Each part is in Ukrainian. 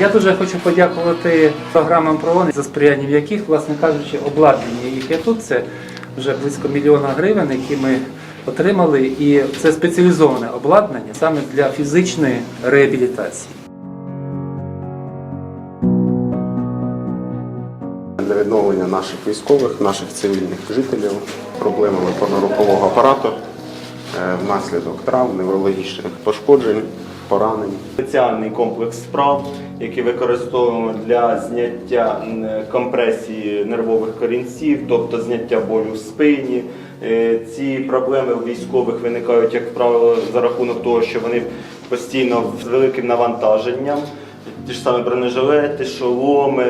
Я дуже хочу подякувати програмам ПРООН, за сприяння в яких, власне кажучи, обладнання їх є тут. Це вже близько мільйона гривень, які ми отримали, і це спеціалізоване обладнання саме для фізичної реабілітації. Для відновлення наших військових, наших цивільних жителів проблемами опорно-рухового апарату е, внаслідок травм, неврологічних пошкоджень, поранень. Спеціальний комплекс справ, який використовуємо для зняття компресії нервових корінців, тобто зняття болю в спині. Е, Ці проблеми у військових виникають, як правило, за рахунок того, що вони постійно з великим навантаженням. Ті ж самі бронежилети, шоломи,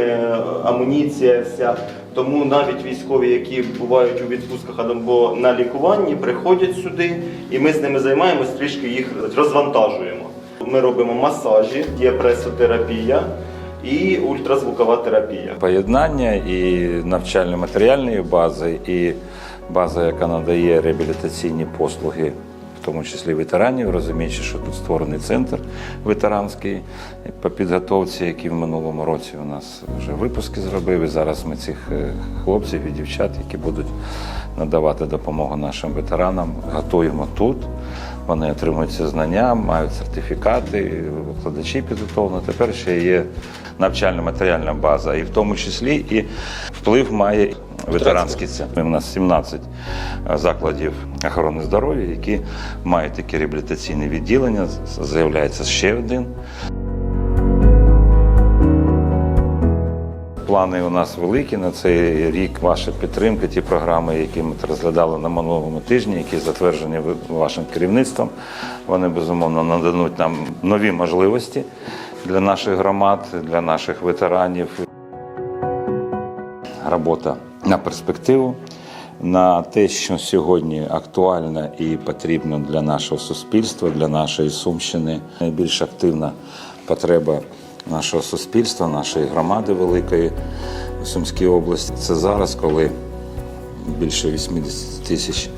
амуніція вся. Тому навіть військові, які бувають у відпустках або на лікуванні, приходять сюди, і ми з ними займаємось, трішки їх розвантажуємо. Ми робимо масажі, є пресотерапія і ультразвукова терапія. Поєднання і навчально-матеріальної бази, і база, яка надає реабілітаційні послуги, в тому числі ветеранів, розуміючи, що тут створений центр ветеранський по підготовці, який в минулому році у нас вже випуски зробив. І зараз ми цих е, хлопців і дівчат, які будуть надавати допомогу нашим ветеранам, готуємо тут. Вони отримують ці знання, мають сертифікати, викладачі підготовлені. Тепер ще є навчально-матеріальна база, і в тому числі і вплив має ветеранський центр. У нас 17 закладів охорони здоров'я, які мають такі реабілітаційні відділення. З'являється ще один. Плани у нас великі на цей рік. Ваша підтримка, ті програми, які ми розглядали на минулому тижні, які затверджені вашим керівництвом. Вони безумовно нададуть нам нові можливості для наших громад, для наших ветеранів. Робота на перспективу, на те, що сьогодні актуально і потрібно для нашого суспільства, для нашої Сумщини. Найбільш активна потреба нашого суспільства, нашої громади великої у Сумській області. Це зараз, коли більше 80 тисяч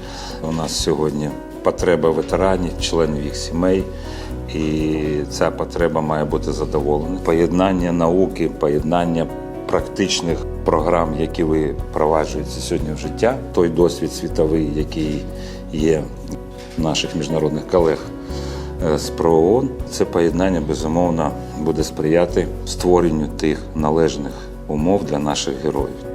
у нас сьогодні потреба ветеранів, членів їх сімей. І ця потреба має бути задоволена. Поєднання науки, поєднання практичних програм, які ви впроваджуєте сьогодні в життя, той досвід світовий, який є наших міжнародних колег з ПРООН, це поєднання безумовно буде сприяти створенню тих належних умов для наших героїв.